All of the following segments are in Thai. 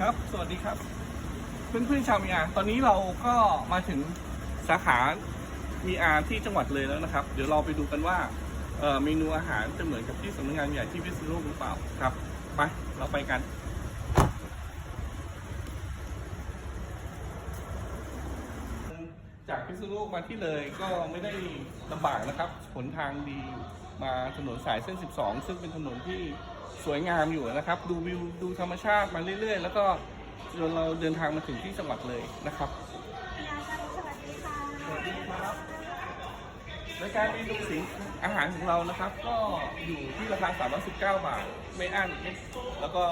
ครับ สวัสดีครับ เพื่อนๆชาวมีอาตอนนี้เราก็มาถึงสาขามีอาที่จังหวัดเลยแล้วนะครับ เดี๋ยวเราไปดูกันว่าเอ่อเมนูอาหารจะเหมือนกับที่สำนักงานใหญ่ที่พิษณุโลกหรือเปล่าครับ ไป เราไปกันจากพิษณุโลกมาที่เลยก็ไม่ได้ลำบากนะครับหนทางดีมาถนนสายเส้น 12 ซึ่งเป็นถนนที่ สวยงามอยู่นะครับ ดูวิวดูธรรมชาติมาเรื่อยๆ แล้วก็จนเราเดินทางมาถึงที่จังหวัดเลยนะครับพี่อาค่ะสวัสดีค่ะสวัสดีครับรายการเมนูสินอาหารของเรานะครับ ก็อยู่ที่ราคา 319 บาท ไม่อั้นไม่แล้วก็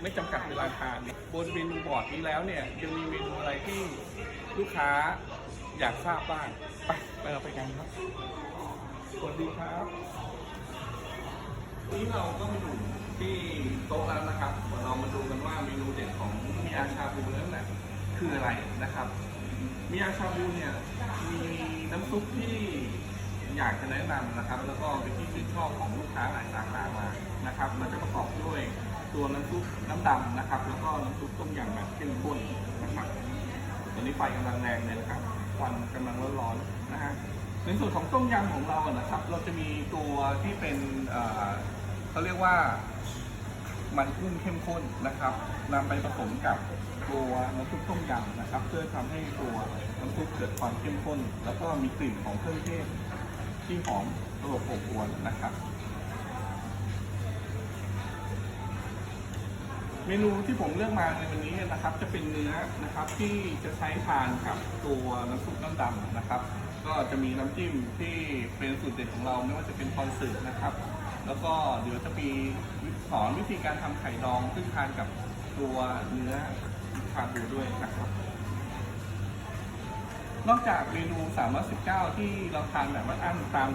ไม่จำกัดเวลาทานบนเมนูบอร์ดนี้แล้วเนี่ยยังมีเมนูอะไรที่ลูกค้าอยากทราบบ้าง ไป ไปเราไปกันครับสวัสดีครับ วันนี้เราก็มาอยู่ที่โต๊ะแล้วนะครับเรามาดูกันว่าเมนูเด็ดของมีอาชาบูนั้นน่ะคืออะไรนะครับมีอาชาบูเนี่ยมีน้ำซุปที่อยากจะแนะนำนะครับ แล้วก็เป็นที่ชื่นชอบของลูกค้าหลายสาขามานะครับ มันจะประกอบด้วยตัวน้ำซุปน้ำดำนะครับ แล้วก็น้ำซุปต้มยำแบบเข้มข้นนะครับตอนนี้ไฟกำลังแรงเลยนะครับควันกำลังร้อนๆนะฮะ ในส่วนของต้มยำของเราอะนะครับ เราจะมีตัวที่เป็นเอ่อเขาเรียกว่ามันกุ้งเข้มข้นนะครับนำไปผสมกับตัวน้ำซุปต้มยำนะครับ เพื่อทำให้ตัวน้ำซุปเกิดความเข้มข้น แล้วก็มีกลิ่นของเครื่องเทศที่หอมตลบอบอวนนะครับ เมนูที่ผมเลือกมาในวันนี้นะครับ จะเป็นเนื้อนะครับที่จะใช้ทานกับตัวน้ำซุปน้ำดำนะครับ ก็จะมีน้ำจิ้มที่เป็นสูตรเด็ดของเราไม่ว่าจะเป็นคอนสึนะครับ แล้วก็เดี๋ยวจะมีสอนวิธีการทำไข่ดองซึ่งทานกับตัวเนื้อชาบูด้วยนะครับ นอกจากเมนู 319 ที่เราทานแบบว่าอั้นตาม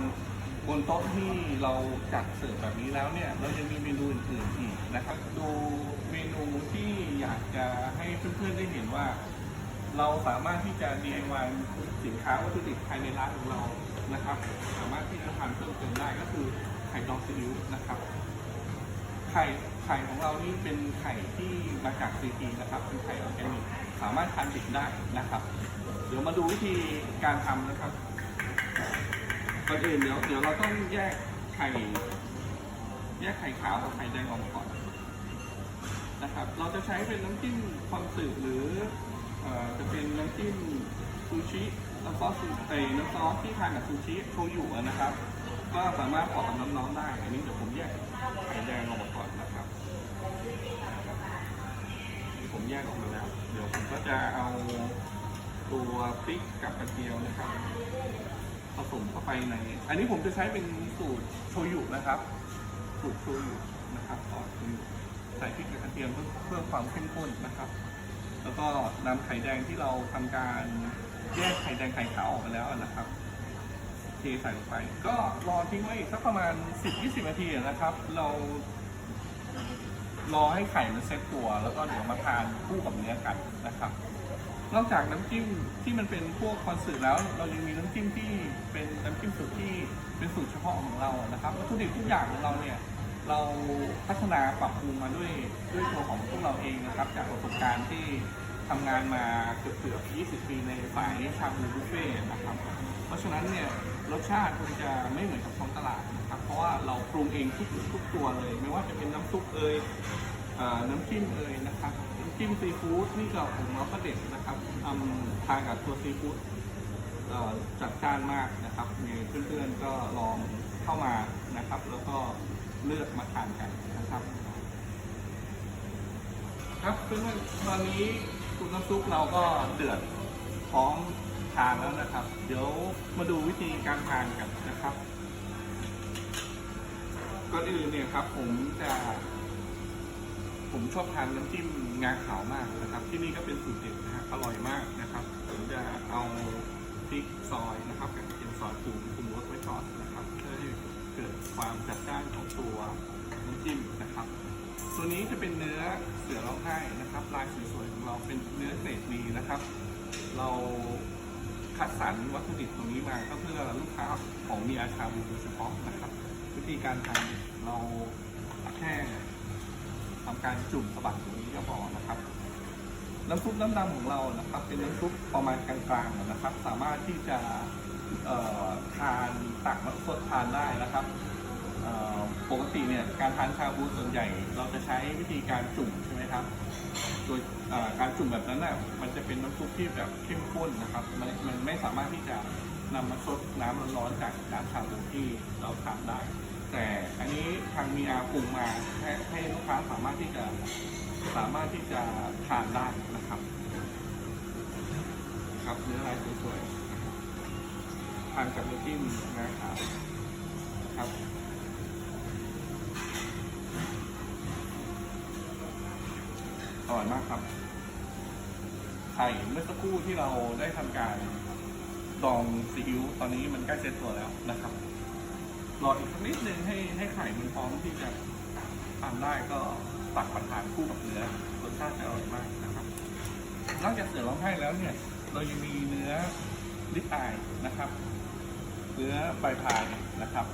บนโต๊ะที่เราจัดเสิร์ฟแบบนี้แล้วเนี่ย เรายังมีเมนูอื่นๆอีกนะครับ ดูเมนูที่อยากจะให้เพื่อนๆได้เห็นว่า เราสามารถที่จะ DIY สินค้าวัตถุดิบภายในร้านของเรานะครับ สามารถที่จะทานเพิ่มเติมได้ก็คือไข่ดองซีอิ๊วนะครับ ไข่ไข่ของเรานี่เป็นไข่ที่มาจากซีพีนะครับเป็นไข่ออร์แกนิกสามารถทานดิบได้นะครับ เดี๋ยวมาดูวิธีการทำนะครับก่อนอื่นเดี๋ยวเดี๋ยวเราต้องแยกไข่แยกไข่ขาวกับไข่แดงออกก่อนนะครับ เราจะใช้เป็นน้ำจิ้มคอนสึหรือ จะเป็นน้ำจิ้มซูชิน้ำซอสซูเอยน้ำซอสที่ทานกับซูชิโชยุนะครับ ก็สามารถออกกับน้องๆได้ อันนี้เดี๋ยวผมแยกไข่แดงออกมาก่อนนะครับมีผมแยกออกมาแล้ว เดี๋ยวผมก็จะเอาตัวพริกกับกระเทียมนะครับผสมเข้าไปใน อันนี้ผมจะใช้เป็นสูตรโชยุนะครับ สูตรโชยุนะครับซอสโชยุใส่พริกกับกระเทียมเพื่อเพื่อความเข้มข้นนะครับ แล้วก็นำไข่แดงที่เราทำการแยกไข่แดงไข่ขาวออกมาแล้วนะครับเทใส่ลงไป ก็รอทิ้งไว้สักประมาณ 10-20 นาทีนะครับ เรา รอให้ไข่มันเซ็ตตัว แล้วก็เดี๋ยวมาทานคู่กับเนื้อกันนะครับ นอกจากน้ำจิ้มที่มันเป็นพวกคอนสึแล้ว เรายังมีน้ำจิ้มที่เป็นน้ำจิ้มสูตรที่เป็นสูตรเฉพาะของเรานะครับวัตถุดิบทุกอย่างของเราเนี่ย เราพัฒนาปรับปรุงมาด้วยด้วยตัวของพวกเราเองนะครับ จากประสบการณ์ที่ทำงานมาเกือบเกือบ20 ปีในฝ่ายชาบูบุฟเฟ่นะครับ เพราะฉะนั้นเนี่ยรสชาติคงจะไม่เหมือนกับท้องตลาดนะครับ เพราะว่าเราปรุงเองทุกทุกตัวเลย ไม่ว่าจะเป็นน้ำซุปเอยน้ำจิ้มเอยนะครับน้ำจิ้มซีฟู้ดนี่ก็ของเราก็เด็ดนะครับทำทานกับตัวซีฟู้ดจัดจ้านมากนะครับมีเพื่อนๆก็ลองเข้ามานะครับ แล้วก็ เลือกมาทานกันนะครับ ครับเพื่อนๆตอนนี้คุณน้ำซุปเราก็เดือดพร้อมทานแล้วนะครับ เดี๋ยวมาดูวิธีการทานกันนะครับก่อนอื่นเนี่ยครับผมจะ ผมชอบทานน้ำจิ้มงาขาวมากนะครับ ที่นี่ก็เป็นสูตรเด็ดนะฮะอร่อยมากนะครับ ผมจะเอาพริกซอยนะครับกับกระเทียมซอยปรุงปรุงรสไว้ก่อนนะครับ กิดความจัดจ้านของตัวน้ำจิ้มนะครับ ตัวนี้จะเป็นเนื้อเสือร้องไห้นะครับลายสวยๆของเราเป็นเนื้อเกรดดีนะครับ เราคัดสรรวัตถุดิบตรงนี้มาก็เพื่อลูกค้าของมีอาชาบูโดยเฉพาะนะครับ วิธีการทำเราแค่ทำการจุ่มสะบัดตรงนี้ก็พอนะครับ น้ำซุปน้ำดำของเรานะครับ เป็นน้ำซุปประมาณกลางๆนะครับ สามารถที่จะทานตักมาสดทานได้นะครับปกติเนี่ยการทานชาบูส่วนใหญ่ เราจะใช้วิธีการจุ่มใช่ไหมครับโดยการจุ่มแบบนั้นน่ะมันจะเป็นน้ำซุปที่แบบเข้มข้นนะครับมันมันไม่สามารถที่จะนำมาซดน้ำร้อนๆจากน้ำชาบูที่เราทานได้ แต่อันนี้ทางมีอาปรุงมาให้ให้ลูกค้าสามารถที่จะสามารถที่จะทานได้นะครับ ครับเนื้อลายสวยๆทานกับน้ำจิ้มงาขาวครับอร่อยมากครับไข่เมื่อสักครู่ที่เราได้ทำการดองซีอิ๊วตอนนี้มันใกล้เซ็ตตัวแล้วนะครับ รออีกสักนิดนึงให้ให้ไข่มันพร้อมที่จะทานได้ก็ตักมาทานคู่กับเนื้อรสชาติจะอร่อยมากนะครับนอกจากเสือร้องไห้แล้วเนี่ย เรายังมีเนื้อลิปอายนะครับ เนื้อปลายพายนะครับ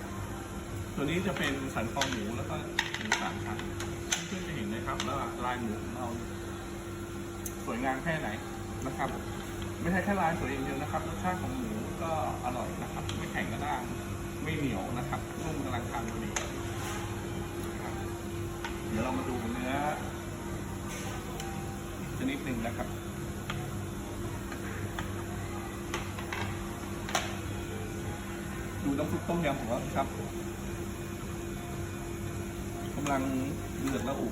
ตัวนี้จะเป็นสันคอหมูแล้วก็หมูสามชั้นเพื่อนๆจะเห็นนะครับแล้วลายหมูของเราสวยงามแค่ไหนนะครับ ไม่ใช่แค่ลายสวยอย่างเดียวนะครับรสชาติของหมูก็อร่อยนะครับ ไม่แข็งกระด้ ไม่เหนียวนะครับนุ่มกำลังทานพอดีเดี๋ยวเรามาดูเนื้อชนิดหนึ่งนะครับดูน้ำซุปต้มยำของเราครับกำลังเดือดแล้วอุ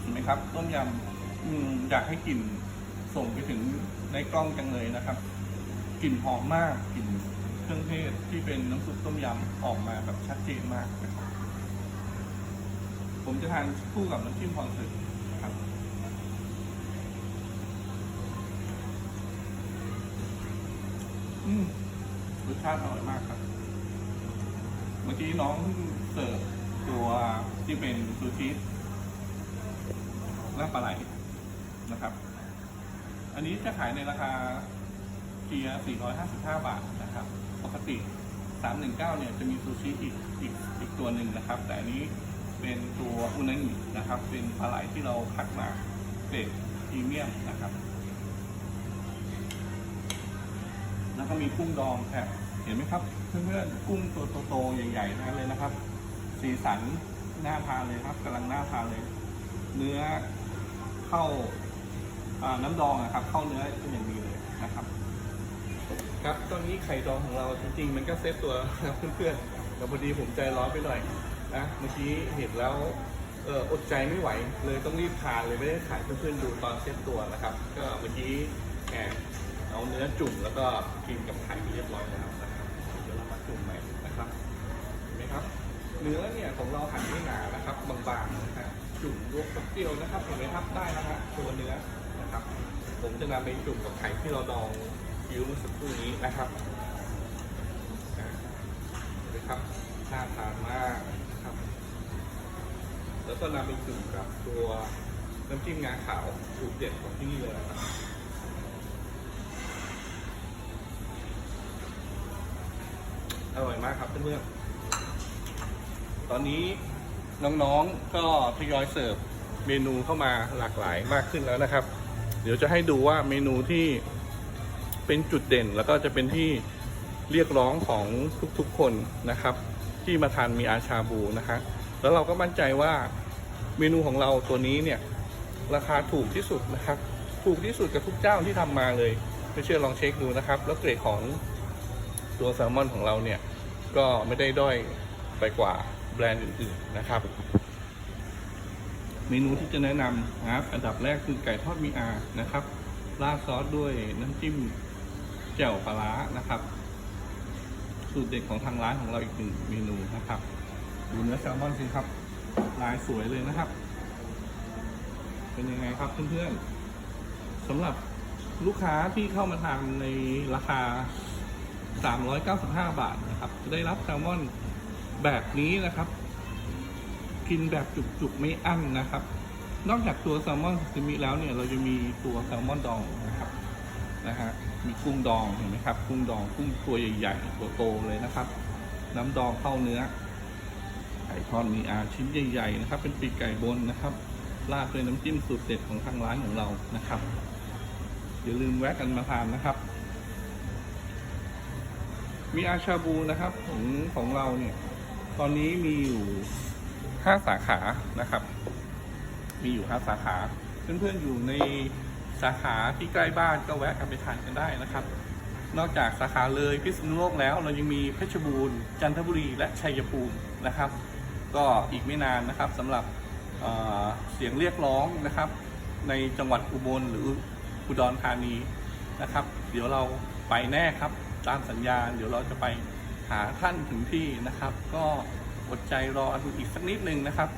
เห็นไหมครับ ต้มยำ อืมอยากให้กลิ่นส่งไปถึงในกล้องจังเลยนะครับ กลิ่นหอมมากกลิ่นเครื่องเทศที่เป็นน้ำซุปต้มยำออกมาแบบชัดเจนมากนะครับผมจะทานคู่กับน้ำจิ้มพรสึกครับอืมรสชาติอร่อยมากครับ เมื่อกี้น้องเสิร์ฟตัวที่เป็นซูชิลาปลาไหล นะครับ อันนี้จะขายในราคาเทียร์455 บาทนะครับ ปกติ 319 เนี่ยจะมีซูชิอีกอีกอีกตัวหนึ่งนะครับ แต่อันนี้เป็นตัวอุนางินะครับ เป็นปลาไหลที่เราคัดมาเกรดพรีเมียมนะครับ แล้วก็มีกุ้งดองครับเห็นไหมครับเพื่อนๆกุ้งตัวโตๆใหญ่ๆทั้งนั้นเลยนะครับ สีสันน่าทานเลยครับกำลังน่าทานเลย เนื้อเข้า น้ำดองอะครับเข้าเนื้อเป็นอย่างดีเลยนะครับครับตอนนี้ไข่ดองของเราจริงๆ มันก็เซตตัวนะเพื่อนๆแต่พอดีผมใจร้อนไปหน่อยนะเมื่อกี้เห็นแล้วเอออดใจไม่ไหว เลยต้องรีบทานเลยไม่ได้ถ่ายเพื่อนๆดูตอนเซตตัวนะครับ ก็เมื่อกี้แอบเอาเนื้อจุ่มแล้วก็กินกับไข่เรียบร้อยแล้วนะครับเดี๋ยวเรามาจุ่มใหม่นะครับเห็นไหมครับ เนื้อเนี่ยของเราหั่นไม่หนานะครับบางๆนะฮะจุ่มลวกแป๊บเดียวนะครับเห็นไหมครับได้แล้วฮะตัวเนื้อ นะครับ ผมจะนำไปจุ่มกับไข่ที่เราดองคิ้วเมื่อสักครู่นี้นะครับนไหมครับน่าทานมากนะครับ แล้วก็นำไปจุ่มกับตัวน้ำจิ้มงาขาวสูตรเด็ดของที่นี่เลยครับอร่อยมากครับเพื่อนๆ ตอนนี้น้องๆ ก็ทยอยเสิร์ฟเมนูเข้ามาหลากหลายมากขึ้นแล้วนะครับ เดี๋ยวจะให้ดูว่าเมนูที่เป็นจุดเด่นแล้วก็จะเป็นที่เรียกร้องของทุกๆคนนะครับ ที่มาทานมีอาชาบูนะคะแล้วเราก็มั่นใจว่าเมนูของเราตัวนี้เนี่ยราคาถูกที่สุดนะครับ ถูกที่สุดกับทุกเจ้าที่ทำมาเลย ไม่เชื่อลองเช็คดูนะครับ แล้วเกรดของตัวแซลมอนของเราเนี่ยก็ไม่ได้ด้อยไปกว่าแบรนด์อื่นๆนะครับ เมนูที่จะแนะนำนะครับ อันดับแรกคือไก่ทอดมีอานะครับ ราดซอสด้วยน้ำจิ้มแจ่วปลาร้านะครับ สูตรเด็ดของทางร้านของเราอีกหนึ่งเมนูนะครับ ดูเนื้อแซลมอนสิครับ ลายสวยเลยนะครับ เป็นยังไงครับเพื่อนๆสำหรับลูกค้าที่เข้ามาทานในราคา 395 บาทนะครับ จะได้รับแซลมอนแบบนี้นะครับ กินแบบจุกๆไม่อั้นนะครับ นอกจากตัวแซลมอนซาซิมิแล้วเนี่ยเราจะมีตัวแซลมอนดองนะครับนะฮะมีกุ้งดองเห็นไหมครับ กุ้งดองกุ้งตัวใหญ่ๆตัวโตเลยนะครับ น้ำดองเข้าเนื้อไก่ทอดมีอาชิ้นใหญ่ๆนะครับ เป็นปีกไก่บนนะครับราดด้วยน้ำจิ้มสูตรเด็ดของทางร้านของเรานะครับอย่าลืมแวะกันมาทานนะครับ มีอาชาบูนะครับของของเราเนี่ย ตอนนี้มีอยู่ ห้าสาขานะครับ มีอยู่ห้าสาขา เพื่อนๆอยู่ในสาขาที่ใกล้บ้านก็แวะกันไปทานกันได้นะครับ นอกจากสาขาเลยพิษณุโลกแล้ว เรายังมีเพชรบูรณ์จันทบุรีและชัยภูมินะครับ ก็อีกไม่นานนะครับสำหรับเเสียงเรียกร้องนะครับ ในจังหวัดอุบลหรืออุดรธานีนะครับ เดี๋ยวเราไปแน่ครับตามสัญญาณเดี๋ยวเราจะไปหาท่านถึงที่นะครับ ก็ อดใจรออีกสักนิดนึงนะครับ